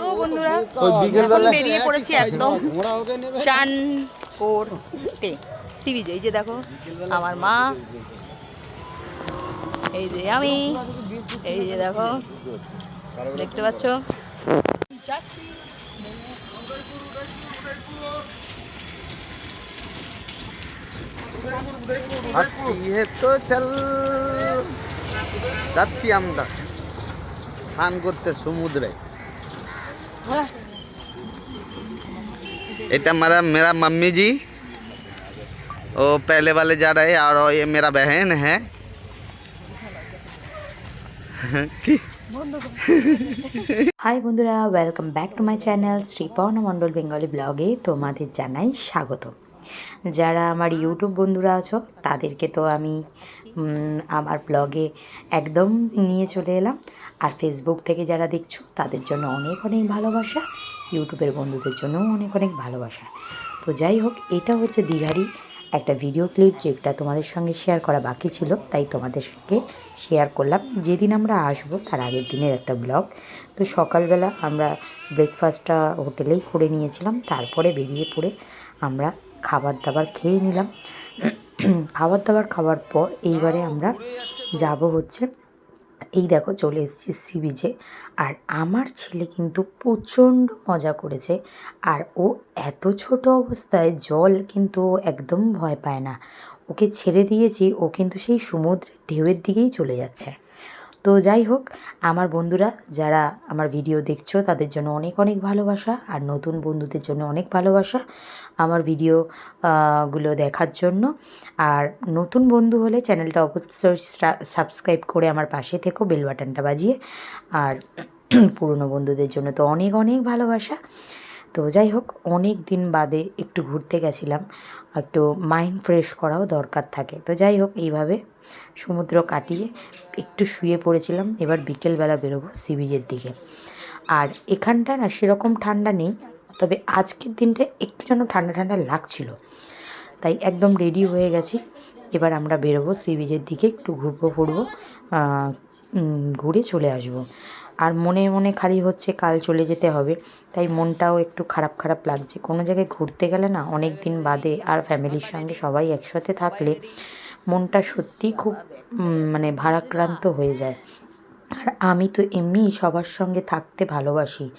তো বন্ধুরা এখন বেরিয়ে পড়েছি একদম চান করতে সি বিচ এই যে দেখো আমার মা। এই যে আমি। এই যে দেখো দেখতে পাচ্ছ? যাচ্ছি তো চল। যাচ্ছি আমরা। স্নান করতে সমুদ্রে। এটা मेरा मेरा मम्मी जी वो पहले वाले जा रहे हैं और ये मेरा बहन है কি হাই বন্ধুরা welcome back to my channel Sriparna Mondal Bengali ব্লগে তোমাদের জানাই স্বাগত যারা আমার ইউটিউব বন্ধুরা আছো তাদেরকে তো আমি উম, আমার ব্লগে একদম নিয়ে চলে এলাম আর ফেসবুক থেকে যারা দেখছ, তাদের জন্য অনেক অনেক ভালোবাসা। ইউটিউবের বন্ধুদের জন্যও অনেক অনেক ভালোবাসা। তো যাই হোক, এটা হচ্ছে দীঘারই একটা ভিডিও ক্লিপ যেটা তোমাদের সঙ্গে শেয়ার করা বাকি ছিল, তাই তোমাদের সঙ্গে শেয়ার করলাম। যেদিন আমরা আসব, তার আগের দিনের একটা ব্লগ তো সকালবেলা আমরা ব্রেকফাস্টটা হোটেলেই করে নিয়েছিলাম। তারপরে বেরিয়ে পড়ে আমরা খাবার দাবার খেয়ে নিলাম। খাবার দাবার খাওয়ার পর এইবারে আমরা যাব হচ্ছে এই দেখো চলে এসেছি সি বিচে আর আমার ছেলে কিন্তু প্রচণ্ড মজা করেছে। আর ও এত ছোট অবস্থায় জল কিন্তু একদম ভয় পায় না। ওকে ছেড়ে দিয়েছি, ও কিন্তু সেই সমুদ্রের ঢেউয়ের দিকেই চলে যাচ্ছে। তো যাই হোক, আমার বন্ধুরা যারা আমার ভিডিও দেখছ, তাদের জন্য অনেক অনেক ভালোবাসা আর নতুন বন্ধুদের জন্য অনেক ভালোবাসা আমার ভিডিও গুলো দেখার জন্য। আর নতুন বন্ধু হলে চ্যানেলটা অবশ্যই সাবস্ক্রাইব করে আমার পাশে থেকো, বেল বাটনটা বাজিয়ে। আর পুরনো বন্ধুদের জন্য তো অনেক অনেক ভালোবাসা। তো যাই হোক, অনেক দিন বাদে একটু ঘুরতে গেছিলাম। একটু মাইন্ড ফ্রেশ করাও দরকার থাকে। তো যাই হোক, এইভাবে সমুদ্র কাটিয়ে একটু শুয়ে পড়েছিলাম। এবার বিকেলবেলা বেরোবো সি বিচের দিকে। আর এখানটা না সেরকম ঠান্ডা নেই, তবে আজকের দিনটা একটু যেন ঠান্ডা ঠান্ডা লাগছিল। তাই একদম রেডি হয়ে গেছি। এবার আমরা বেরোবো সি বিচের দিকে, একটু ঘুরবো ফুরবো ঘুরে চলে আসব। আর মনে মনে খালি হচ্ছে কাল চলে যেতে হবে। তাই মনটাও একটু খারাপ খারাপ লাগছে। কোনো জায়গায় ঘুরতে গেলে না অনেক দিন বাদে আর ফ্যামিলির সঙ্গে সবাই একসাথে থাকলে মনটা সত্যিই খুব মানে ভারাক্রান্ত হয়ে যায়। আর আমি তো এমনি সবার সঙ্গে থাকতে ভালোবাসি।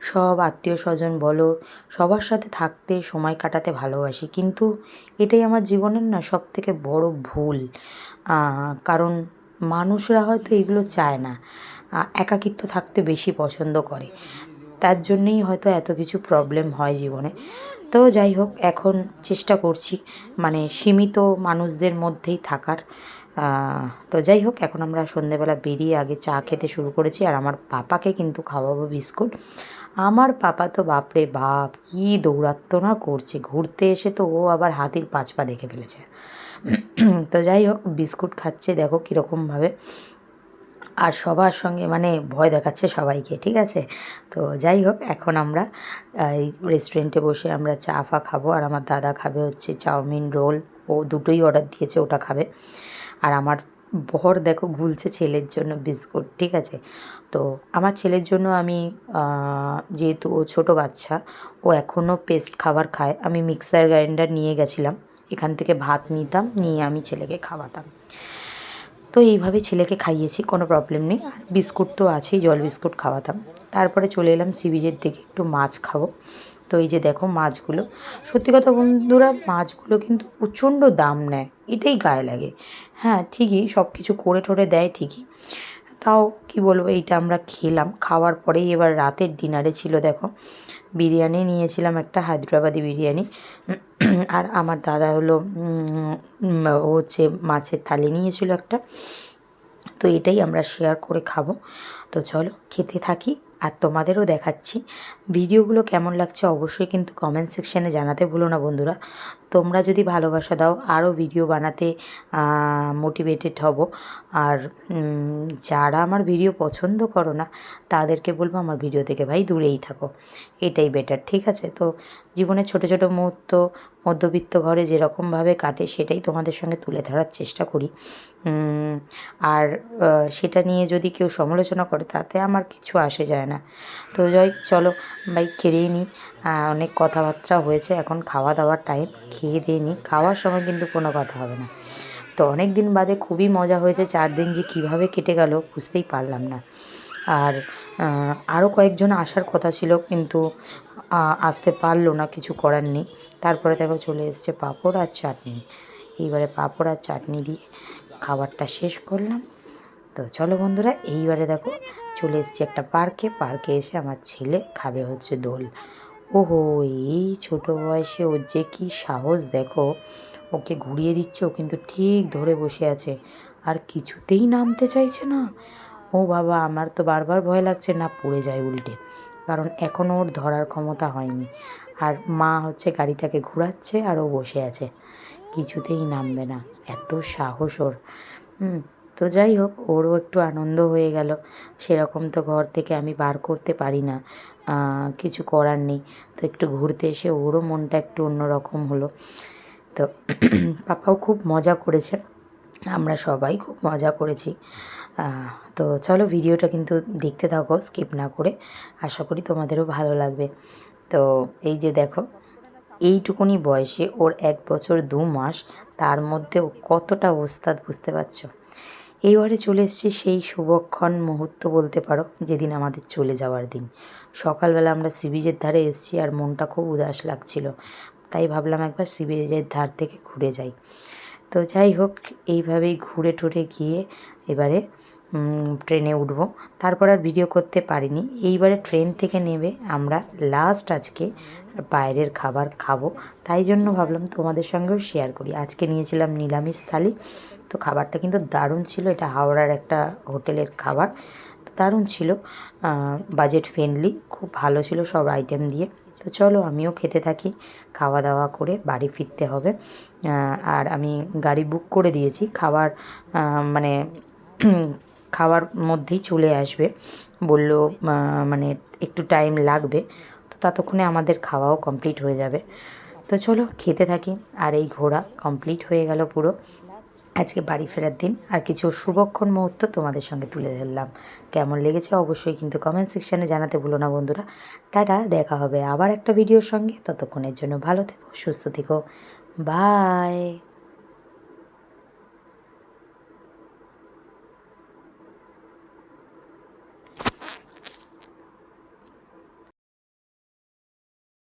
সব আত্মীয় স্বজন বলো, সবার সাথে থাকতে সময় কাটাতে ভালোবাসি। কিন্তু এটাই আমার জীবনের না সব থেকে বড় ভুল। কারণ মানুষরা হয়তো এগুলো চায় না। একাকিত্ব থাকতে বেশি পছন্দ করে। তার জন্যেই হয়তো এত কিছু প্রবলেম হয় জীবনে। তো যাই হোক, এখন চেষ্টা করছি মানে সীমিত মানুষদের মধ্যেই থাকার। তো যাই হোক, এখন আমরা সন্ধেবেলা বেরিয়ে আগে চা খেতে শুরু করেছি, আর আমার পাপাকে কিন্তু খাওয়াবো বিস্কুট। আমার পাপা তো বাপরে বাপ, কি দৌড়াত্মনা করছে। ঘুরতে এসে তো ও আবার হাতির পাঁচ পা দেখে ফেলেছে। তো যাই হোক, বিস্কুট খাচ্ছে, দেখো কীরকমভাবে। আর সবার সঙ্গে মানে ভয় দেখাচ্ছে সবাইকে, ঠিক আছে? তো যাই হোক, এখন আমরা, এই রেস্টুরেন্টে বসে আমরা চা ফা খাব। আর আমার দাদা খাবে হচ্ছে চাউমিন রোল। ও দুটোই অর্ডার দিয়েছে, ওটা খাবে। আর আমার বর দেখো গুলছে ছেলের জন্য বিস্কুট, ঠিক আছে? তো আমার ছেলের জন্য আমি যেহেতু ও ছোটো বাচ্চা, ও এখনও পেস্ট খাবার খায়। আমি মিক্সার গ্রাইন্ডার নিয়ে গেছিলাম। এখান থেকে ভাত নিতাম, নিয়ে আমি ছেলেকে খাওয়াতাম। তো এইভাবে ছেলেকে খাইয়েছি, কোনো প্রবলেম নেই। আর বিস্কুট তো আছেই, জল বিস্কুট খাওয়াতাম। তারপরে চলে এলাম সি বিচের দিকে একটু মাছ খাব। তো এই যে দেখো মাছগুলো। সত্যি কথা বন্ধুরা, মাছগুলো কিন্তু প্রচণ্ড দাম নেয়। এটাই গায়ে লাগে। হ্যাঁ ঠিকই সব কিছু করে ঠরে দেয় ঠিকই। তাও কি বলব, এইটা আমরা খেলাম। খাওয়ার পরেই এবার রাতের ডিনারে ছিল, দেখো। বিরিয়ানি নিয়েছিলাম একটা, হায়দ্রাবাদি বিরিয়ানি। আর আমার দাদা হলো হচ্ছে মাছের থালি নিয়েছিল একটা। তো এটাই আমরা শেয়ার করে খাব। তো চলো, খেতে থাকি আর তোমাদেরও দেখাচ্ছি। ভিডিওগুলো কেমন লাগছে অবশ্যই কিন্তু কমেন্ট সেকশানে জানাতে ভুলো না বন্ধুরা। তোমরা যদি ভালোবাসা দাও আরও ভিডিও বানাতে মোটিভেটেড হব। আর যারা আমার ভিডিও পছন্দ করো না, তাদেরকে বলব আমার ভিডিও থেকে ভাই দূরেই থাকো। এটাই বেটার ঠিক আছে? তো জীবনের ছোট ছোট মুহূর্ত, মধ্যবিত্ত ঘরে যেরকমভাবে কাটে, সেটাই তোমাদের সঙ্গে তুলে ধরার চেষ্টা করি। আর সেটা নিয়ে যদি কেউ সমালোচনা করে, তাতে আমার কিছু আসে যায় না। তো যাই, চলো, ভাই খেয়েই নিই অনেক কথাবার্তা হয়েছে, এখন খাওয়া দাওয়ার টাইম খেয়ে দিয়ে নিই খাওয়ার সময় কিন্তু কোনো কথা হবে না। তো অনেক দিন বাদে খুবই মজা হয়েছে চার দিন যে কীভাবে কেটে গেল বুঝতেই পারলাম না। আর আরও কয়েকজন আসার কথা ছিল কিন্তু আসতে পারল না, কিছু করার নেই। তারপরে দেখো চলে এসছে পাঁপড় আর চাটনি। এইবারে পাঁপড় আর চাটনি দিয়ে খাবারটা শেষ করলাম। তো চলো বন্ধুরা, এইবারে দেখো চলে এসেছি একটা পার্কে। পার্কে এসে আমার ছেলে খাবে হচ্ছে দোল। ওহো, এই ছোট বয়সে ওর যে কী সাহস, দেখো। ওকে ঘুরিয়ে দিচ্ছে, ও কিন্তু ঠিক ধরে বসে আছে। আর কিছুতেই নামতে চাইছে না। ও বাবা, আমার তো বারবার ভয় লাগছে না, পড়ে যায় উল্টে। কারণ এখনও ওর ধরার ক্ষমতা হয়নি। আর মা হচ্ছে গাড়িটাকে ঘোরাচ্ছে আর ও বসে আছে। কিছুতেই নামবে না। এত সাহস ওর। হুম তো যাই হোক, ওরও একটু আনন্দ হয়ে গেল। সেরকম তো ঘর থেকে আমি বার করতে পারি না। কিছু করার নেই। তো একটু ঘুরতে এসে ওরও মনটা একটু অন্যরকম হলো। তো পাপাও খুব মজা করেছে। আমরা সবাই খুব মজা করেছি। তো চলো ভিডিওটা কিন্তু দেখতে থাকো, স্কিপ না করে। আশা করি তোমাদেরও ভালো লাগবে। তো এই যে দেখো, এইটুকুনি বয়সে ওর এক বছর দু মাস, তার মধ্যে কতটা ওস্তাদ বুঝতে পারছ? এইবারে চলে এসেছি সেই শুভক্ষণ মুহূর্ত বলতে পারো, যেদিন আমাদের চলে যাওয়ার দিন। সকালবেলা আমরা সি বিচের ধারে এসেছি আর মনটা খুব উদাস লাগছিল, তাই ভাবলাম একবার সি বিচের ধার থেকে ঘুরে যাই। তো যাই হোক, এইভাবেই ঘুরে টুরে গিয়ে এবারে ট্রেনে উঠব। তারপর আর ভিডিও করতে পারিনি। এইবারে ট্রেন থেকে নেমে আমরা লাস্ট আজকে বাইরের খাবার খাব। তাই জন্য ভাবলাম তোমাদের সঙ্গেও শেয়ার করি। আজকে নিয়েছিলাম নিরামিষ থালি। তো খাবারটা কিন্তু দারুণ ছিল। এটা হাওড়ার একটা হোটেলের খাবার। তো দারুণ ছিল। বাজেট ফ্রেন্ডলি খুব ভালো ছিল সব আইটেম দিয়ে। তো চলো আমিও খেতে থাকি। খাওয়া দাওয়া করে বাড়ি ফিরতে হবে। আর আমি গাড়ি বুক করে দিয়েছি। খাবার মানে খাওয়ার মধ্যেই চলে আসবে। বলল মানে একটু টাইম লাগবে। তো ততক্ষণে আমাদের খাওয়াও কমপ্লিট হয়ে যাবে। তো চলো খেতে থাকি। আর এই ঘোরা কমপ্লিট হয়ে গেল পুরো। আজকে বাড়ি ফেরার দিন। আর কিছু শুভক্ষণ মুহূর্ত তোমাদের সঙ্গে তুলে ধরলাম। কেমন লেগেছে অবশ্যই কিন্তু কমেন্ট সেকশানে জানাতে ভুলো না বন্ধুরা। টাটা, দেখা হবে আবার একটা ভিডিওর সঙ্গে। ততক্ষণের জন্য ভালো থেকো, সুস্থ থেকো। বাই